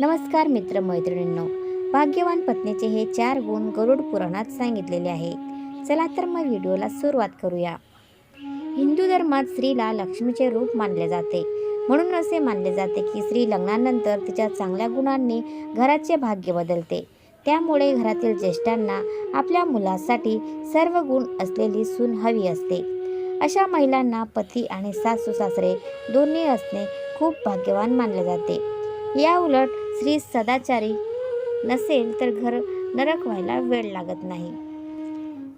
नमस्कार मित्र मैत्रिणींनो भाग्यवान पत्नीचे हे चार गुण गरुड पुराणात सांगितलेले आहेत. चला तर मग व्हिडिओला सुरुवात करूया. हिंदू धर्मात स्त्रीला लक्ष्मीचे रूप मानले जाते. म्हणून असे मानले जाते की स्त्री लग्नानंतर तिच्या चांगल्या गुणांनी घराचे भाग्य बदलते. त्यामुळे घरातील ज्येष्ठांना आपल्या मुलासाठी सर्व गुण असलेली सून हवी असते. अशा महिलांना पती आणि सासू सासरे दोन्ही असणे खूप भाग्यवान मानले जाते. या उलट स्त्री सदाचारी नसेल तर घर नरक व्हायला वेळ लागत नाही.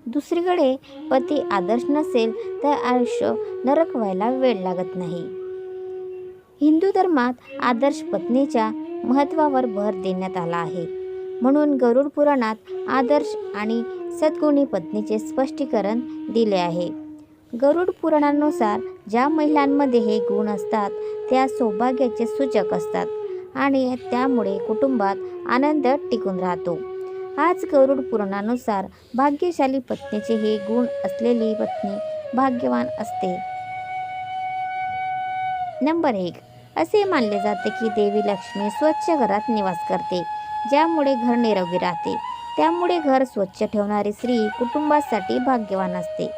दुसरीकडे पती आदर्श नसेल तर आयुष्य नरक व्हायला वेळ लागत नाही. हिंदू धर्मात आदर्श पत्नीच्या महत्त्वावर भर देण्यात आला आहे. म्हणून गरुड पुराणात आदर्श आणि सद्गुणी पत्नीचे स्पष्टीकरण दिले आहे. गरुड पुराणानुसार ज्या महिलांमध्ये हे गुण असतात त्या सौभाग्याचे सूचक असतात. आणि त्यामुळे कुटुंबात आनंद टिकून राहतो. आज गरुड पुराणानुसार भाग्यशाली पत्नीचे हे गुण असलेली पत्नी भाग्यवान असते. नंबर एक. असे मानले जाते की देवी लक्ष्मी स्वच्छ घरात निवास करते ज्यामुळे घर निरोगी राहते. त्यामुळे घर स्वच्छ ठेवणारी स्त्री कुटुंबासाठी भाग्यवान असते.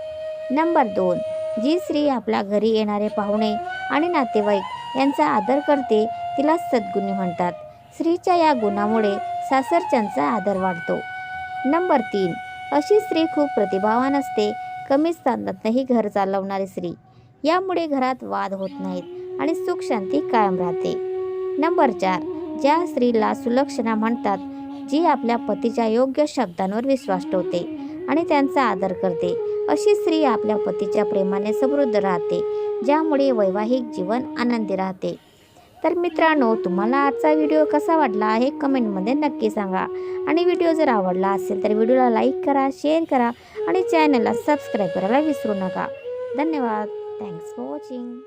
नंबर दोन. जी स्त्री आपल्या घरी येणारे पाहुणे आणि नातेवाईक यांचा आदर करते तिला सद्गुणी म्हणतात. स्त्रीच्या या गुणामुळे सासरच्यांचा आदर वाढतो. नंबर तीन. अशी स्त्री खूप प्रतिभावान असते. कमी स्थानातही घर चालवणारी स्त्री. यामुळे घरात वाद होत नाहीत आणि सुख शांती कायम राहते. नंबर चार. ज्या स्त्रीला सुलक्षणा म्हणतात जी आपल्या पतीच्या योग्य शब्दांवर विश्वास ठेवते आणि त्यांचा आदर करते अशी स्त्री आपल्या पतीच्या प्रेमाने समृद्ध राहते ज्यामुळे वैवाहिक जीवन आनंदी राहते. तर मित्रांनो तुम्हाला आजचा व्हिडिओ कसा वाटला हे कमेंटमध्ये नक्की सांगा. आणि व्हिडिओ जर आवडला असेल तर व्हिडिओला लाईक करा शेअर करा आणि चॅनलला सबस्क्राईब करायला विसरू नका. धन्यवाद. Thanks for watching